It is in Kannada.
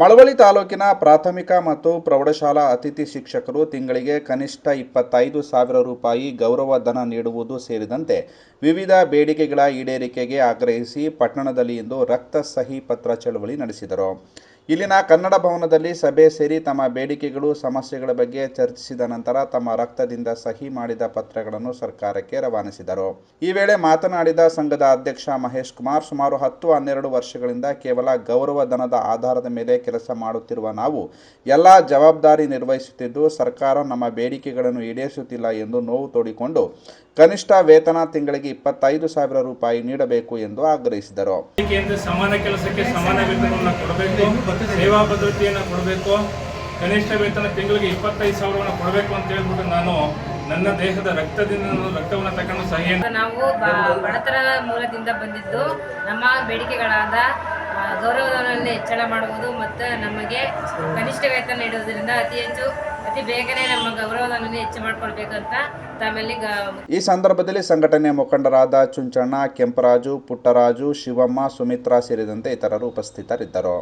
ಮಳವಳ್ಳಿ ತಾಲೂಕಿನ ಪ್ರಾಥಮಿಕ ಮತ್ತು ಪ್ರೌಢಶಾಲಾ ಅತಿಥಿ ಶಿಕ್ಷಕರು ತಿಂಗಳಿಗೆ ಕನಿಷ್ಠ ಇಪ್ಪತ್ತೈದು ಸಾವಿರ ರೂಪಾಯಿ ಗೌರವಧನ ನೀಡುವುದು ಸೇರಿದಂತೆ ವಿವಿಧ ಬೇಡಿಕೆಗಳ ಈಡೇರಿಕೆಗೆ ಆಗ್ರಹಿಸಿ ಪಟ್ಟಣದಲ್ಲಿ ಇಂದು ರಕ್ತ ಸಹಿ ಪತ್ರ ಚಳವಳಿ ನಡೆಸಿದರು. ಇಲ್ಲಿನ ಕನ್ನಡ ಭವನದಲ್ಲಿ ಸಭೆ ಸೇರಿ ತಮ್ಮ ಬೇಡಿಕೆಗಳು, ಸಮಸ್ಯೆಗಳ ಬಗ್ಗೆ ಚರ್ಚಿಸಿದ ನಂತರ ತಮ್ಮ ರಕ್ತದಿಂದ ಸಹಿ ಮಾಡಿದ ಪತ್ರಗಳನ್ನು ಸರ್ಕಾರಕ್ಕೆ ರವಾನಿಸಿದರು. ಈ ವೇಳೆ ಮಾತನಾಡಿದ ಸಂಘದ ಅಧ್ಯಕ್ಷ ಮಹೇಶ್ ಕುಮಾರ್, ಸುಮಾರು ಹತ್ತು ಹನ್ನೆರಡು ವರ್ಷಗಳಿಂದ ಕೇವಲ ಗೌರವ ಧನದ ಆಧಾರದ ಮೇಲೆ ಕೆಲಸ ಮಾಡುತ್ತಿರುವ ನಾವು ಎಲ್ಲ ಜವಾಬ್ದಾರಿ ನಿರ್ವಹಿಸುತ್ತಿದ್ದು, ಸರ್ಕಾರ ನಮ್ಮ ಬೇಡಿಕೆಗಳನ್ನು ಈಡೇರಿಸುತ್ತಿಲ್ಲ ಎಂದು ನೋವು ತೋಡಿಕೊಂಡು ಕನಿಷ್ಠ ವೇತನ ತಿಂಗಳಿಗೆ ಇಪ್ಪತ್ತೈದು ಸಾವಿರ ರೂಪಾಯಿ ನೀಡಬೇಕು ಎಂದು ಆಗ್ರಹಿಸಿದರು. ಸೇವಾ ಭದ್ರತೆಯನ್ನು ಕೊಡಬೇಕು. ಕನಿಷ್ಠ ವೇತನ ತಿಂಗಳಿಗೆ ಇಪ್ಪತ್ತೈದು ಸಾವಿರವನ್ನು ಕೊಡಬೇಕು ಅಂತ ಹೇಳ್ಬಿಟ್ಟು ನಾನು ನನ್ನ ದೇಹದ ರಕ್ತದಿಂದ ನಾನು ರಕ್ತವನ್ನು ತಗೊಂಡು ಸಹಿ ನಾವು ಬಡತರ ಬಡತನ ಮೂಲದಿಂದ ಬಂದಿದ್ದು ನಮ್ಮ ಬೇಡಿಕೆಗಳಾದ ಆ, ಹೆಚ್ಚಳ ಮಾಡುವುದು ಮತ್ತು ನಮಗೆ ಕನಿಷ್ಠ ವೇತನ ನೀಡುವುದರಿಂದ ಅತಿ ಹೆಚ್ಚು ಅತಿ ಬೇಗನೆ ನಮ್ಮ ಗೌರವಧನದಲ್ಲಿ ಹೆಚ್ಚು ಮಾಡ್ಕೊಳ್ಬೇಕಂತ ತಮ್ಮಲ್ಲಿ ಈ ಸಂದರ್ಭದಲ್ಲಿ ಸಂಘಟನೆ ಮುಖಂಡರಾದ ಚುಂಚಣ್ಣ ಕೆಂಪರಾಜು ಪುಟ್ಟರಾಜು ಶಿವಮ್ಮ ಸುಮಿತ್ರಾ ಸೇರಿದಂತೆ ಇತರರು ಉಪಸ್ಥಿತರಿದ್ದರು.